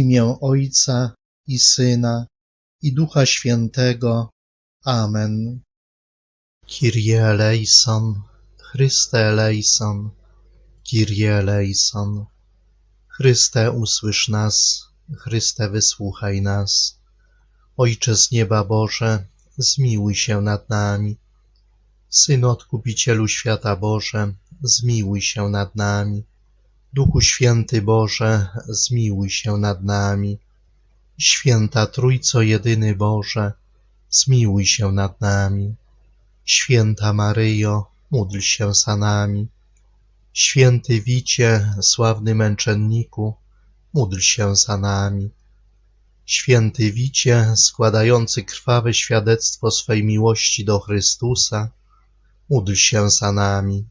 imię Ojca i Syna i Ducha Świętego. Amen. Kyrie eleison, Chryste eleison, Kyrie eleison. Chryste usłysz nas, Chryste wysłuchaj nas. Ojcze z nieba Boże, zmiłuj się nad nami. Synu Odkupicielu świata Boże, zmiłuj się nad nami. Duchu Święty Boże, zmiłuj się nad nami. Święta Trójco Jedyny Boże, zmiłuj się nad nami. Święta Maryjo, módl się za nami. Święty Wicie, sławny męczenniku, módl się za nami. Święty Wicie, składający krwawe świadectwo swej miłości do Chrystusa, módl się za nami.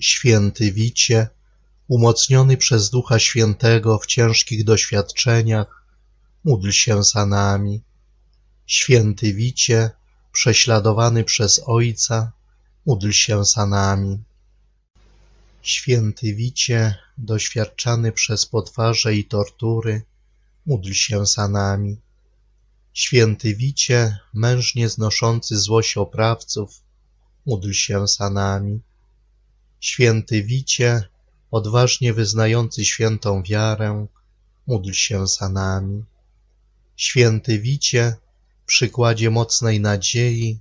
Święty Wicie, umocniony przez Ducha Świętego w ciężkich doświadczeniach, módl się za nami. Święty Wicie, prześladowany przez Ojca, módl się za nami. Święty Wicie, doświadczany przez potwarze i tortury, módl się za nami. Święty Wicie, mężnie znoszący złość oprawców, módl się za nami. Święty Wicie, odważnie wyznający świętą wiarę, módl się za nami. Święty Wicie, przykładzie mocnej nadziei,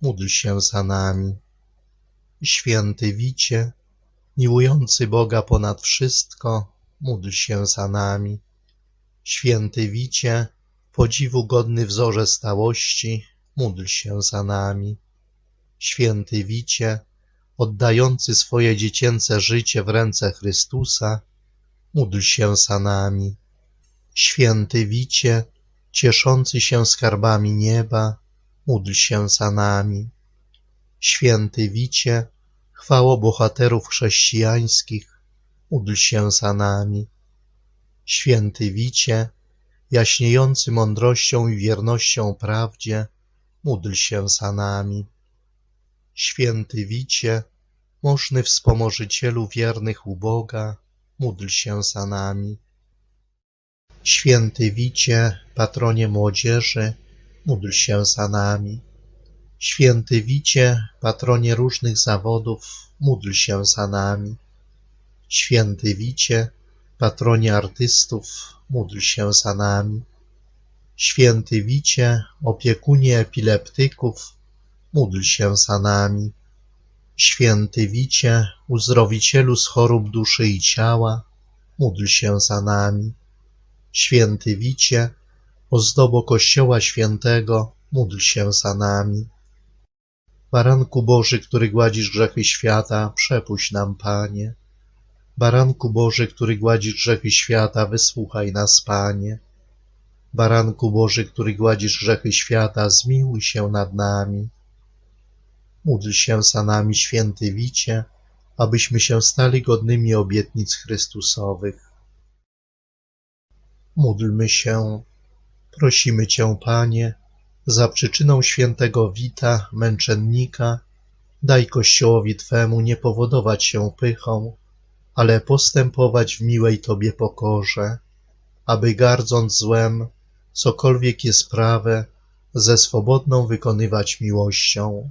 módl się za nami. Święty Wicie, miłujący Boga ponad wszystko, módl się za nami. Święty Wicie, podziwu godny wzorze stałości, módl się za nami. Święty Wicie, oddający swoje dziecięce życie w ręce Chrystusa, módl się za nami. Święty Wicie, cieszący się skarbami nieba, módl się za nami. Święty Wicie, chwało bohaterów chrześcijańskich, módl się za nami. Święty Wicie, jaśniejący mądrością i wiernością prawdzie, módl się za nami. Święty Wicie, możny wspomożycielu wiernych u Boga, módl się za nami. Święty Wicie, patronie młodzieży, módl się za nami. Święty Wicie, patronie różnych zawodów, módl się za nami. Święty Wicie, patronie artystów, módl się za nami. Święty Wicie, opiekunie epileptyków, módl się za nami. Święty Wicie, uzdrowicielu z chorób duszy i ciała, módl się za nami. Święty Wicie, ozdobo Kościoła Świętego, módl się za nami. Baranku Boży, który gładzisz grzechy świata, przepuść nam, Panie. Baranku Boży, który gładzisz grzechy świata, wysłuchaj nas, Panie. Baranku Boży, który gładzisz grzechy świata, zmiłuj się nad nami. Módl się za nami, święty Wicie, abyśmy się stali godnymi obietnic Chrystusowych. Módlmy się, prosimy Cię, Panie, za przyczyną świętego Wita, męczennika, daj Kościołowi Twemu nie powodować się pychą, ale postępować w miłej Tobie pokorze, aby gardząc złem, cokolwiek jest prawe, ze swobodną wykonywać miłością.